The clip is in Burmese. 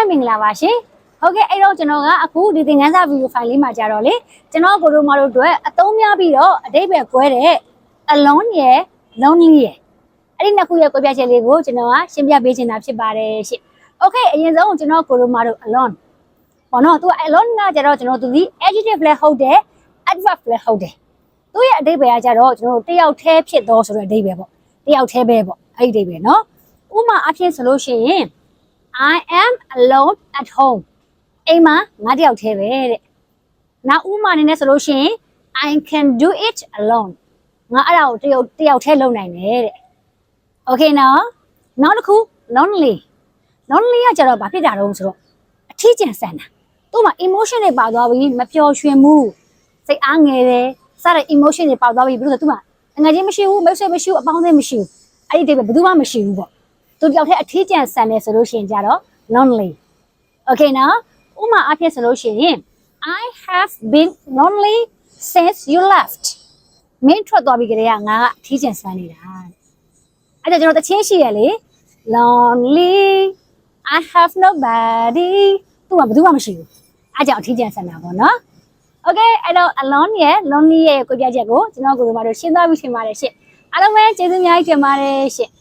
ပဲမင်္ဂလာပါရှင်ဟုတ်ကဲ့အဲ့တော့ကျွန်တော်ကအခုဒီသင်ခန်းစာဗီဒီယိုဖိုင်လေးမှာကြတော့လေကျွန်တော်ကိုရိုမာတို့အတွက်အသုံးများပြီးတော့အတိတ်ပဲကွဲတဲ့ alone ရယ် lonely ရယ်အဲ့ဒီနှစ်ခုရဲ့ကွဲပြားချက်လေးကိုကျွန်တော်ကရှင်းပြပေးချင်တာဖြစ်ပါတယ်ရှင်โอเคအရင်ဆုံးကျွန်တော်ကိုရိုမာတို့ alone ဘောနော်သူက alone ကကြတော့ကျွန်တော်သူဒီ adjective လည်းဟုတ်တယ် adverb လည်းဟုတ်တယ်သူရဲ့အတိတ်ပဲကကြတော့ကျွန်တော်တို့တယောက်တည်းဖြစ်တော့ဆိုတဲ့အတိတ်ပဲပေါ့တယောက်တည်းပဲပေါ့အဲ့ဒီအတိတ်ပဲနော်ဥပမာအဖြစ်ဆိုလို့ရှိရင် I am alone at home အိမ်မှာငါတယောက်တည်းပဲတဲ့နောက်ဥပမာအနေနဲ့ဆိုလို့ရှိရင် I can do it alone ငါအဲ့ဒါကိုတယောက်တယောက်တည်းလုပ်နိုင်တယ်တဲ့ Okay နော်နောက်တစ်ခု lonely lonely ကကြတော့ဘာဖြစ်တာတော့ဆိုတော့အထီးကျန်ဆန်တာသူ့မှာ emotion တွေပါသွားပြီမပျော်ရွှင်ဘူးစိတ်အားငယ်တယ်စတဲ့ emotion တွေပါသွားပြီဘယ်လိုဆိုသူ့မှာငွေချင်းမရှိဘူးမိတ်ဆွေမရှိဘူးအပေါင်းအသင်းမရှိဘူးအဲ့ဒီတည်းပဲဘယ်သူမှမရှိဘူးပေါ့ သူတယောက်တည်းအထီးကျန်ဆန်တယ်ဆိုလို့ရှိရင်ကြတော့ lonely okay နော်ဥပမာအဖြစ်ဆိုလို့ရှိရင် I have been lonely since you left မင်းထွက်သွားပြီကြတဲ့ကငါကအထီးကျန်ဆန်နေတာတဲ့အဲ့ဒါကျွန်တော်တချင်းရှိရလေ lonely I have nobody သူကဘယ်သူမှမရှိဘူးအဲ့ကြောင့်အထီးကျန်ဆန်တာပေါ့နော် Okay အဲ့တော့ alone ရဲ့ lonely ရဲ့ကိုပြချက်ကိုကျွန်တော်ကိုယ်တို့မတို့ရှင်းသွားပြီရှင်းပါတယ်ရှင့်အားလုံးပဲကျေးဇူးအများကြီးတင်ပါတယ်ရှင့်